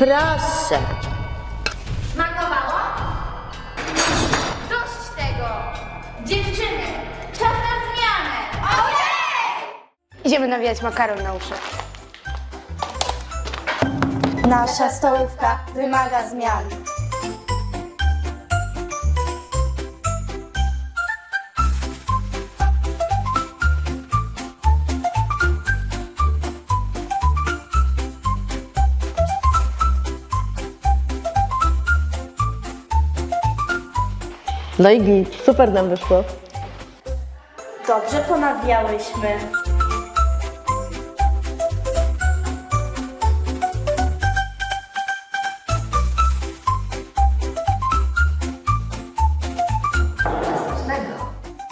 Proszę. Smakowało? Dość tego! Dziewczyny, czas na zmianę! Okej! Idziemy nawijać makaron na uszy. Nasza stołówka wymaga zmian. No i git, super nam wyszło. Dobrze ponawiałyśmy.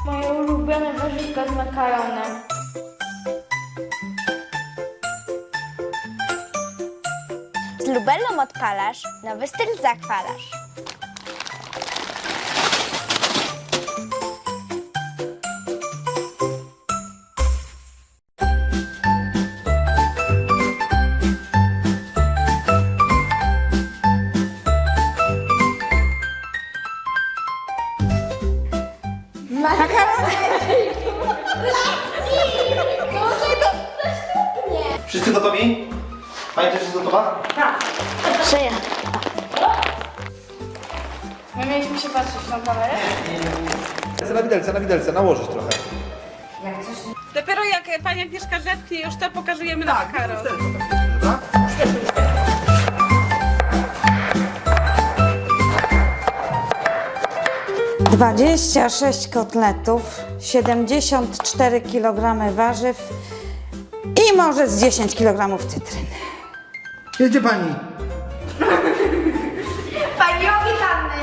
Moje ulubione warzywka z makaronem. Z lubelą odpalasz, nowy styl zachwalasz. Wszyscy gotowi? Pani też jest gotowa? Szyja. My mieliśmy się patrzeć na kamerę? Na widelce, na widelce, nałożyć trochę. Dopiero jak pani Agnieszka zepchnie, już to pokazujemy na. Tak? 26 kotletów, 74 kg warzyw i może z 10 kg cytryny. Jedzie pani. Pani robi Hanny!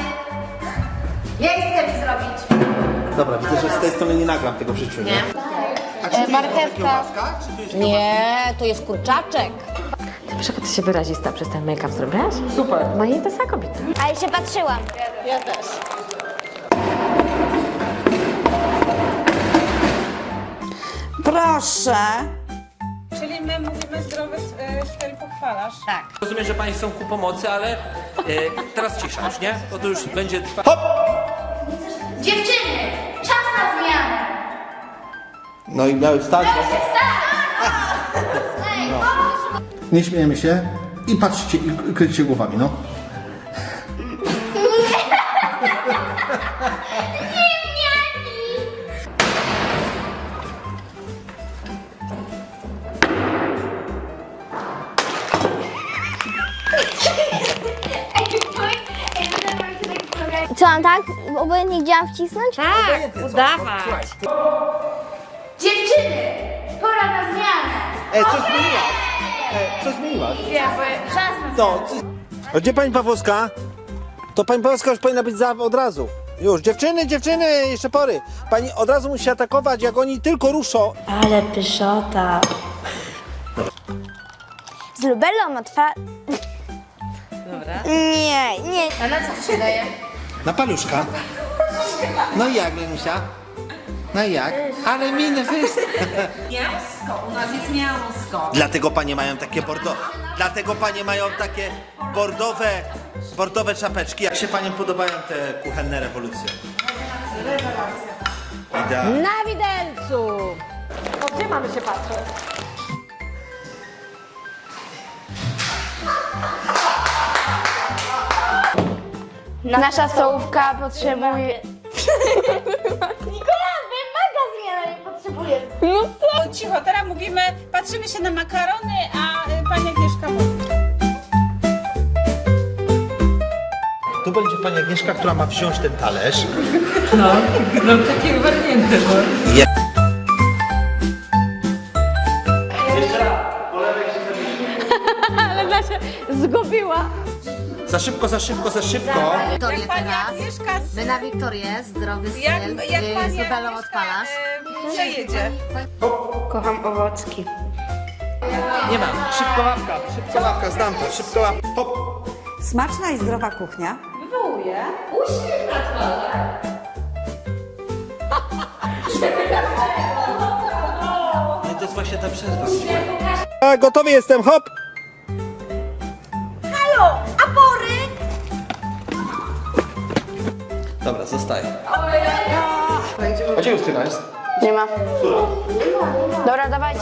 Ja chcę zrobić. Dobra, widzę, że z tej strony nie nagram tego w życiu, nie? A czy marchewka. Czy tu jest Nie, to jest kurczaczek. Jaka ty się wyrazista przez ten make-up zrobiłaś? Super. No i to jest kobieta. Ale się patrzyłam. Proszę, Czyli my mówimy zdrowy e, styl pochwalasz. Tak. Rozumiem, że Państwo są ku pomocy, ale e, teraz cisza już, nie? Bo to już będzie trwać. Dziewczyny, czas na zmianę! No i miały wstać. Ej, Nie śmiejemy się i patrzcie i kryjcie głowami, no. Co mam tak? Obojętnie chciałam wcisnąć? Tak, udawać. Dziewczyny, pora na zmianę! E, co zmieniłaś? E, co zmieniłaś? No, co... A gdzie pani Pawłowska? To pani Pawłowska już powinna być za, od razu. Już, dziewczyny, dziewczyny, jeszcze pory. Pani od razu musi atakować, jak oni tylko ruszą. Ale pyszota. Z lubelą otwa... Dobra. Nie, nie. A na co się daje? Na paluszka. No i jak, Lenusia? No i jak? Ale miny wyst... Miasto, u nas jest. Dlatego panie mają takie bordowe. Dlatego panie mają takie bordowe, bordowe czapeczki. Jak się paniom podobają te kuchenne rewolucje? Idealnie. Na widelcu. O, gdzie mamy się patrzeć? Nasza stołówka potrzebuje... Nikola wymaga zmiany, nie potrzebuje. No cicho, teraz mówimy, patrzymy się na makarony, a y, pani Agnieszka mówi. Tu będzie pani Agnieszka, która ma wziąć ten talerz. Zgubiła. Za szybko, za szybko, za szybko. Jak pani Agnieszka z, My na Wiktorię, zdrowy styl, jak, jak y, pani z Agnieszka odpalasz. y, przejedzie. Kocham owocki. Nie ma. Szybko łapka. Szybko łapka, znam to, szybko łapka. Hop. smaczna i zdrowa kuchnia. No i to jest właśnie ta przerwa. A, gotowy jestem, hop. Gdzie Justyna jest? Nie ma. Która? Dobra, dawajcie.